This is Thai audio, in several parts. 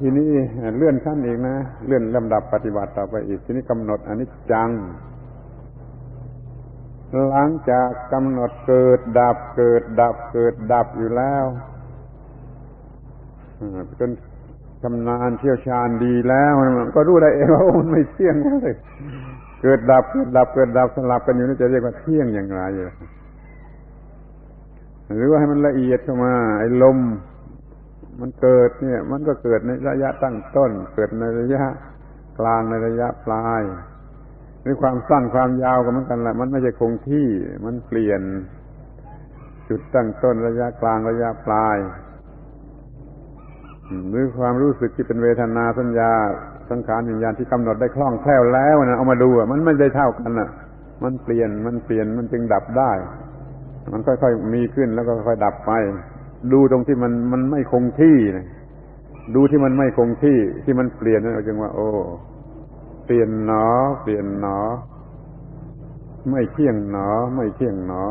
ทีนี้เลื่อนขั้นอีกนะ เลื่อนลำดับปฏิบัติต่อไปอีก ทีนี้กำหนดอนิจจัง หลังจากกำหนดเกิดดับเกิดดับเกิดดับอยู่แล้วจนชำนาญเชี่ยวชาญดีแล้วมันก็รู้ได้เองว่ามันไม่เที่ยงเลยเกิดดับเกิดดับเกิดดับสลับกันอยู่นี่จะเรียกว่าเที่ยงอย่างไรอยู่หรือว่าให้มันละเอียดเข้ามา ไอ้ลม มันเกิดเนี่ย มันก็เกิดในระยะตั้งต้น เกิดในระยะกลางในระยะปลายหรือความสั้นความยาวก็เหมือนกันแหละมันไม่ใช่คงที่มันเปลี่ยน จุดตั้งต้นระยะกลางระยะปลายหรือความรู้สึกที่เป็นเวทนาสัญญาสังขารวิญญาณที่กำหนดได้คล่องแคล่วแล้วนะเอามาดูมันไม่ได้เท่ากันอะ มันเปลี่ยนมันเปลี่ยนมันจึงดับได้ มันค่อยๆมีขึ้นแล้วก็ค่อยดับไป ดูตรงที่มันมันไม่คงที่นะดูที่มันไม่คงที่ที่มันเปลี่ยนนั่นจึงว่า โอ้เปลี่ยนหนอ เปลี่ยนหนอ ไม่เที่ยงหนอ ไม่เที่ยงหนอ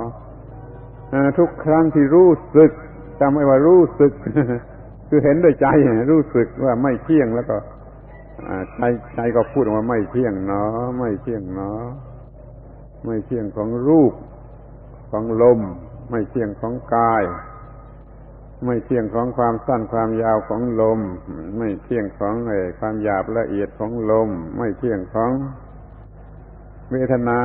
ทุกครั้งที่รู้สึกจำไว้ว่ารู้สึก คือเห็นด้วยใจรู้สึกว่าไม่เที่ยงแล้วก็ใจใจก็พูดว่าไม่เที่ยงเนาะไม่เที่ยงเนาะไม่เที่ยงของรูปของลม ไม่เที่ยงของกาย ไม่เที่ยงของความสั้นความยาวของลม ไม่เที่ยงของไอ้ความหยาบละเอียดของลม ไม่เที่ยงของเวทนา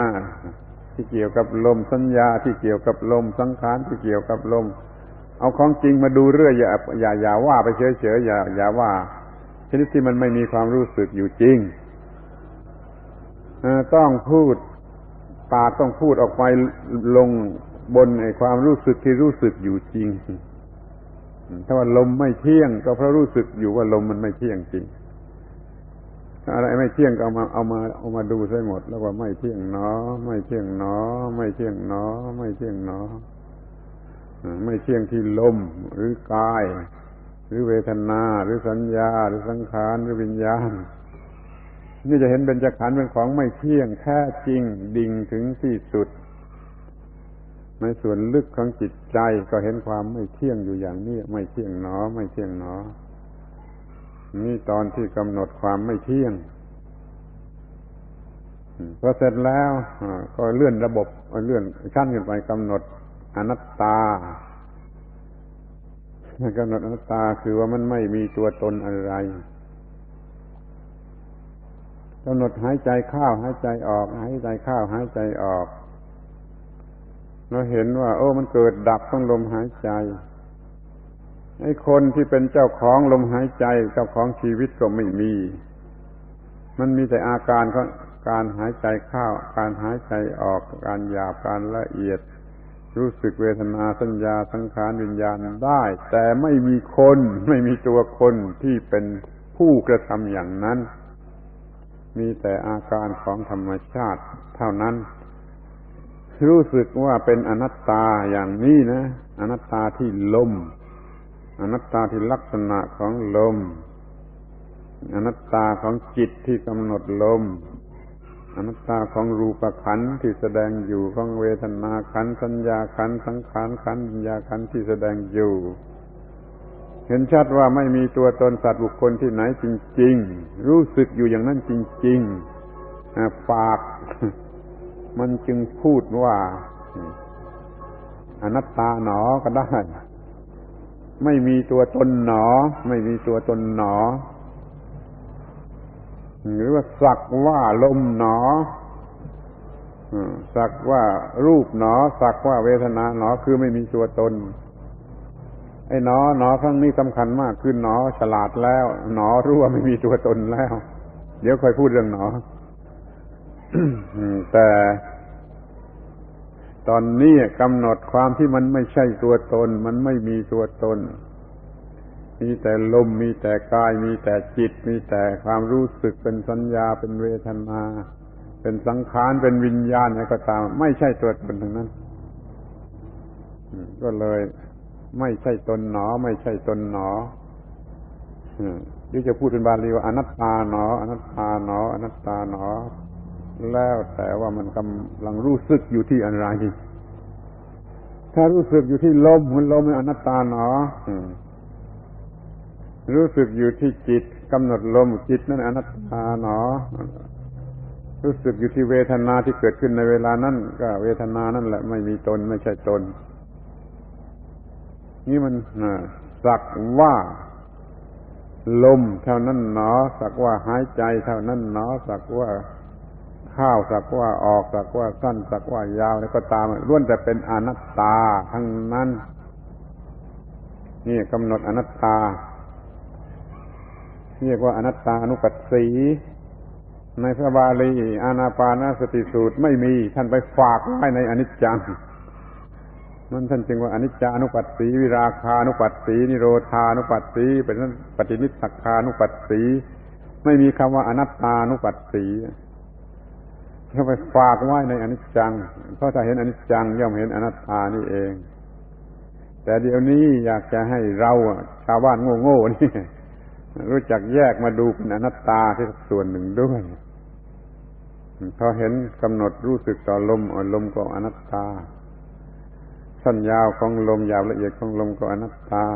ที่เกี่ยวกับลมสัญญาที่เกี่ยวกับลมสังขารที่เกี่ยวกับลม เอาของจริงมาดูเรื่อยอย่าอย่าอย่าว่าไปเฉยเฉยอย่าอย่าว่า ชนิดที่มันไม่มีความรู้สึกอยู่จริงต้องพูดปากต้องพูดออกไปลงบนไอความรู้สึกที่รู้สึกอยู่จริง ถ้าว่าลมไม่เที่ยง ก็เพราะรู้สึกอยู่ว่าลมมันไม่เที่ยงจริงอะไรไม่เที่ยงก็เอามาเอามาเอามาดูใช่หมด แล้วว่าไม่เที่ยงเนาะไม่เที่ยงเนาะไม่เที่ยงเนาะไม่เที่ยงเนาะไม่เที่ยงที่ลมหรือกาย หรือเวทนา หรือสัญญา หรือสังขารหรือวิญญาณนี่จะเห็นเป็นจักขันเป็นของไม่เที่ยงแท้จริงดิ่งถึงที่สุด ในส่วนลึกของจิตใจก็เห็นความไม่เที่ยงอยู่อย่างนี้ ไม่เที่ยงหนอ ไม่เที่ยงหนอ นี่ตอนที่กำหนดความไม่เที่ยงพอเสร็จแล้วก็เลื่อนระบบเลื่อนขั้นขึ้นไปกำหนดอนัตตากำหนดอนัตตาคือว่ามันไม่มีตัวตนอะไรกำหนดหายใจเข้าหายใจออก หายใจเข้าหายใจออก เราเห็นว่า โอ้มันเกิดดับต้องลมหายใจไอ้คนที่เป็นเจ้าของลมหายใจ เจ้าของชีวิตก็ไม่มี มันมีแต่อาการของการหายใจเข้าการหายใจออกการหยาบการละเอียด รู้สึกเวทนาสัญญาสังขารวิญญาณได้ แต่ไม่มีคนไม่มีตัวคนที่เป็นผู้กระทำอย่างนั้น มีแต่อาการของธรรมชาติ เท่านั้น รู้สึกว่าเป็นอนัตตาอย่างนี้นะ อนัตตาที่ลม อนัตตาที่ลักษณะของลม อนัตตาของจิตที่กำหนดลม อนัตตาของรูปขันที่แสดงอยู่ของเวทนาขันสัญญาขันสังขารขันวิญญาขันที่แสดงอยู่ เห็นชัดว่าไม่มีตัวตนสัตว์บุคคลที่ไหนจริง ๆ รู้สึกอยู่อย่างนั้นจริงๆปาก มันจึงพูดว่าอนัตตาหนอก็ได้ ไม่มีตัวตนหนอ ไม่มีตัวตนหนอ หรือว่าสักว่าลมหนอสักว่ารูปหนอ สักว่าเวทนาหนอคือไม่มีตัวตน ไอ้หนอหนอครั้งนี้สำคัญมากคือหนอฉลาดแล้ว หนอรู้ว่าไม่มีตัวตนแล้ว เดี๋ยวค่อยพูดเรื่องหนอ แต่ตอนนี้กำหนดความที่มันไม่ใช่ตัวตน มันไม่มีตัวตน มีแต่ลมมีแต่กาย มีแต่จิต มีแต่ความรู้สึกเป็นสัญญาเป็นเวทนา เป็นสังขารเป็นวิญญาณอะไรก็ตาม ไม่ใช่ตัวตนทั้งนั้นก็เลย ไม่ใช่ตนหนอ ไม่ใช่ตนหนอที่จะพูดเป็นบาลีว่าอนัตตาหนอ อนัตตาหนอ อนัตตาหนอ แล้วแต่ว่ามันกำลังรู้สึกอยู่ที่อะไร ถ้ารู้สึกอยู่ที่ลมมันลมเป็นอนัตตาหนอรู้สึกอยู่ที่จิตกำหนดลมจิตนั่นอนัตตาหนอ รู้สึกอยู่ที่เวทนาที่เกิดขึ้นในเวลานั้นก็เวทนานั่นแหละไม่มีตนไม่ใช่ตน นี่มันสักว่าลมเท่านั้นหนอ สักว่าหายใจเท่านั้นหนอ สักว่า ข้าวสักว่าออกสักว่าสั้นสักว่ายาวแล้วก็ตามล้วนแต่เป็นอนัตตาทั้งนั้น นี่กำหนดอนัตตา เรียกว่าอนัตตาอนุปัสสีในพระบาลีอานาปานสติสูตรไม่มีท่านไปฝากไว้ในอนิจจังนั่นท่านจึงว่าอนิจจานุปัสสีวิราคานุปัสสีนิโรธานุปัสสีเป็นนั้นปฏินิสักานุปัสสีไม่มีคำว่าอนัตตานุปัสสี เขาไปฝากไว้ในอนิจจัง เพราะถ้าเห็นอนิจจังย่อมเห็นอนัตตานี่เอง แต่เดี๋ยวนี้อยากจะให้เราชาวบ้านโง่ๆนี่รู้จักแยกมาดูเป็นอนัตตาที่ส่วนหนึ่งด้วยพอเห็นกำหนดรู้สึกต่อลมอ่อนลมก็อนัตตา สั้นยาวของลมยาวละเอียดของลมก็อนัตตา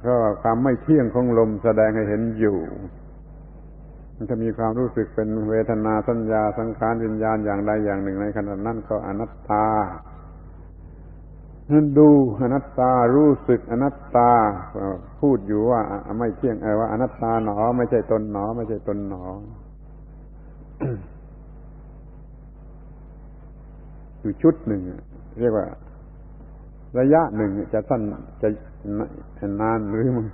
เพราะความไม่เที่ยงของลมแสดงให้เห็นอยู่ มันจะมีความรู้สึกเป็นเวทนาสัญญาสังขารวิญญาณอย่างใดอย่างหนึ่งในขณะนั้นก็อนัตตานั้นดูอนัตตารู้สึกอนัตตาพูดอยู่ว่า ไม่เที่ยงเอว่าอนัตตาหนอ ไม่ใช่ตนหนอ ไม่ใช่ตนหนออยู่ชุดหนึ่งเรียกว่า ระยะหนึ่งจะสั้นจะนานหรือมัน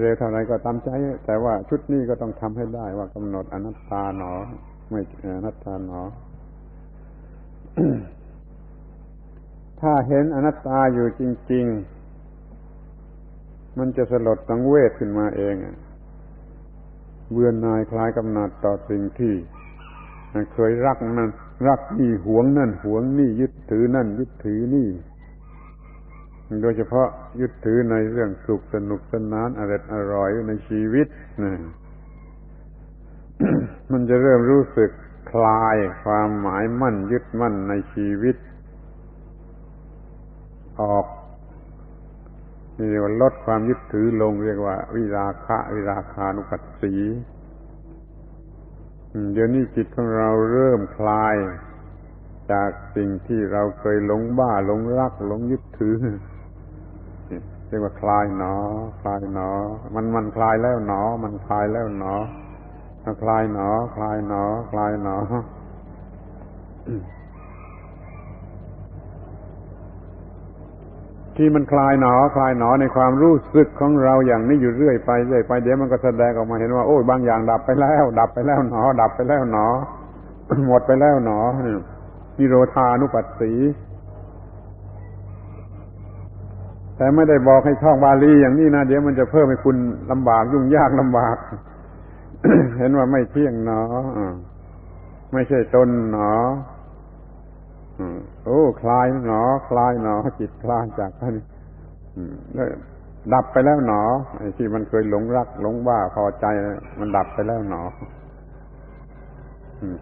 เร็วเท่าไรก็ตามใจ แต่ว่าชุดนี้ก็ต้องทำให้ได้ว่ากำหนดอนัตตาหนอ ไม่อนัตตาหนอ ถ้าเห็นอนัตตาอยู่จริง ๆ มันจะสลดสังเวชขึ้นมาเองเบื่อนายคล้ายกำหนัดต่อสิ่งที่เคยรักนั่นรักนี่หวงนั่นหวงนี่ยึดถือนั่นยึดถือนี่ โดยเฉพาะยึดถือในเรื่องสุขสนุกสนานอร่อยอร่อยในชีวิตนะมันจะเริ่มรู้สึกคลายความหมายมั่นยึดมั่นในชีวิต ออกนี่เรียกว่าลดความยึดถือลง เรียกว่า วิราคะ วิราคานุปัสสีเดี๋ยวนี้จิตของเราเริ่มคลายจากสิ่งที่เราเคยหลงบ้าหลงรักหลงยึดถือ เรียกว่าคลายหนอ คลายหนอ มันมันคลายแล้วหนอ มันคลายแล้วหนอคลายหนอ คลายหนอ คลายหนอที่มันคลายหนอคลายหนอในความรู้สึกของเราอย่างนี้อยู่เรื่อยไปเรื่อยไปเดี๋ยวมันก็แสดงออกมาเห็นว่าโอ้ยบางอย่างดับไปแล้ว ดับไปแล้วหนอ ดับไปแล้วหนอ หมดไปแล้วหนอนิโรธานุปัสสี แต่ไม่ได้บอกให้ท่องบาลีอย่างนี้นะเดี๋ยวมันจะเพิ่มให้คุณลำบากยุ่งยากลำบาก เห็นว่าไม่เที่ยงหนอไม่ใช่ตนหนอโอ้คลายหนอ คลายหนอจิตคลายจากท่านดับไปแล้วหนอไอ้ที่มันเคยหลงรัก หลงว่าพอใจ มันดับไปแล้วหนอ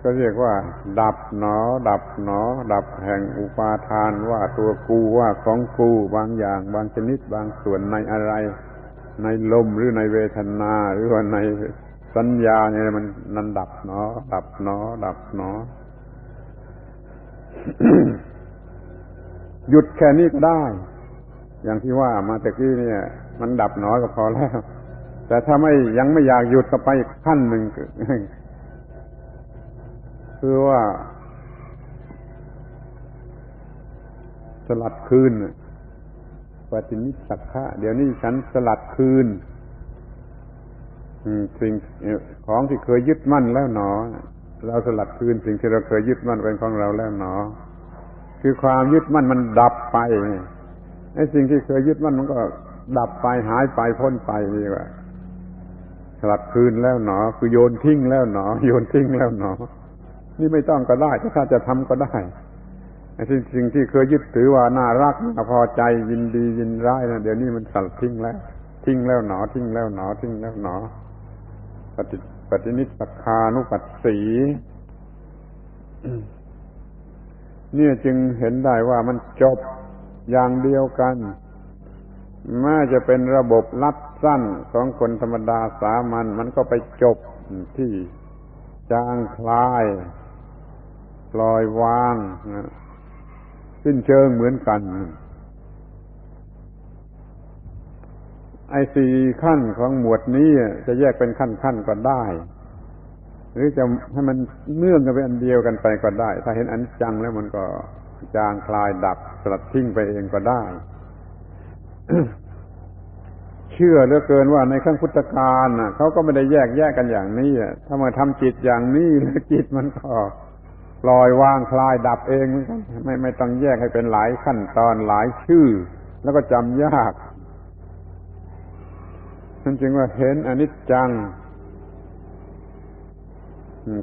ก็เรียกว่า ดับหนอ ดับหนอ ดับแห่งอุปาทานว่าตัวกูว่าของกูบางอย่าง บางชนิดบางส่วนในอะไร ในลมหรือในเวทนา หรือว่าในสัญญาเนี่ยมันนันดับหนอ ดับหนอ ดับหนอ หยุดแค่นี้ก็ได้ อย่างที่ว่ามาแต่กี้เนี่ย มันดับน้อก็พอแล้ว แต่ถ้าไม่ยังไม่อยากหยุดก็ไปขั้นหนึ่ง คือว่าสลัดคืนปฏินิสักขะเดี๋ยวนี้ฉันสลัดคืนสิ่งของที่เคยยึดมั่นแล้วหนอ เราสลัดคืนสิ่งที่เราเคยยึดมั่นเป็นของเราแล้วหนอ คือความยึดมั่นมันดับไปไอ้สิ่งที่เคยยึดมั่นมันก็ดับไปหายไปพ้นไปนี่ว่าสลัดคืนแล้วหนอ คือโยนทิ้งแล้วหนอ โยนทิ้งแล้วหนอ นี่ไม่ต้องก็ได้ถ้าจะทำก็ได้สิ่งสิ่งที่เคยยึดถือว่าน่ารักน่าพอใจยินดียินร้ายนะเดี๋ยวนี้มันสลัดทิ้งแล้ว ทิ้งแล้วหนอ ทิ้งแล้วหนอ ทิ้งแล้วหนอปฏิปฏินิสคานุปัสสีเนี่ยจึงเห็นได้ว่ามันจบอย่างเดียวกันแม้จะเป็นระบบลัดสั้นของคนธรรมดาสามัญมันก็ไปจบที่จางคลาย ลอยวางสิ้นเชิงเหมือนกัน ไอ้สี่ขั้นของหมวดนี้จะแยกเป็นขั้นขั้นก็ได้ หรือจะให้มันเนื่องกันเป็นอันเดียวกันไปก็ได้ ถ้าเห็นอันจังแล้วมันก็จางคลายดับสลัดทิ้งไปเองก็ได้ เชื่อเหลือเกินว่าในขั้งพุทธกาลเขาก็ไม่ได้แยกแยกกันอย่างนี้ถ้ามาทำจิตอย่างนี้แล้วจิตมันก็ ปล่อยวางคลายดับเองเหมือนกันไม่ไม่ต้องแยกให้เป็นหลายขั้นตอนหลายชื่อ แล้วก็จำยากนั่นจึงว่าเห็นอนิจจัง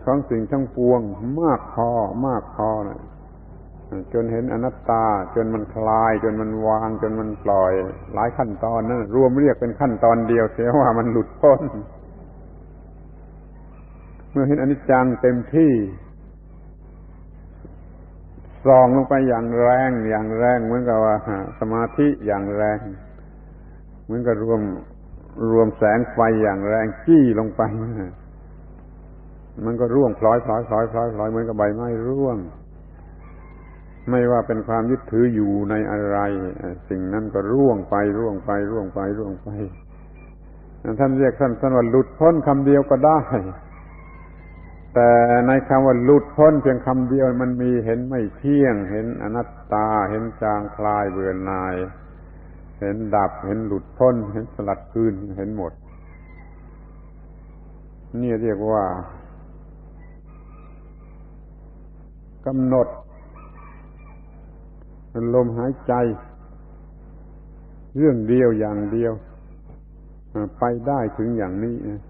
ของสิ่งทั้งปวงมากพอมากพอนะจนเห็นอนัตตา จนมันคลาย จนมันวาง จนมันปล่อย หลายขั้นตอนนั้นรวมเรียกเป็นขั้นตอนเดียวเสียว่ามันหลุดพ้น เมื่อเห็นอนิจจังเต็มที่ ส่องลงไปอย่างแรงอย่างแรงเหมือนกับว่าสมาธิอย่างแรง เหมือนกับรวมรวมแสงไฟอย่างแรงจี้ลงไป มันก็ร่วงพลอยพลอยพลอยพลอยพลอยเหมือนกับใบไม้ร่วง ไม่ว่าเป็นความยึดถืออยู่ในอะไร สิ่งนั้นก็ร่วงไปร่วงไปร่วงไปร่วงไปท่านเรียกท่านท่านว่าหลุดพ้นคำเดียวก็ได้ แต่ในคำว่าหลุดพ้นเพียงคำเดียวมันมีเห็นไม่เที่ยง เห็นอนัตตา เห็นจางคลายเบื่อหน่าย เห็นดับ เห็นหลุดพ้น เห็นสลัดคืน เห็นหมด นี่เรียกว่ากำหนด ลมหายใจ เรื่องเดียวอย่างเดียว ไปได้ถึงอย่างนี้นะ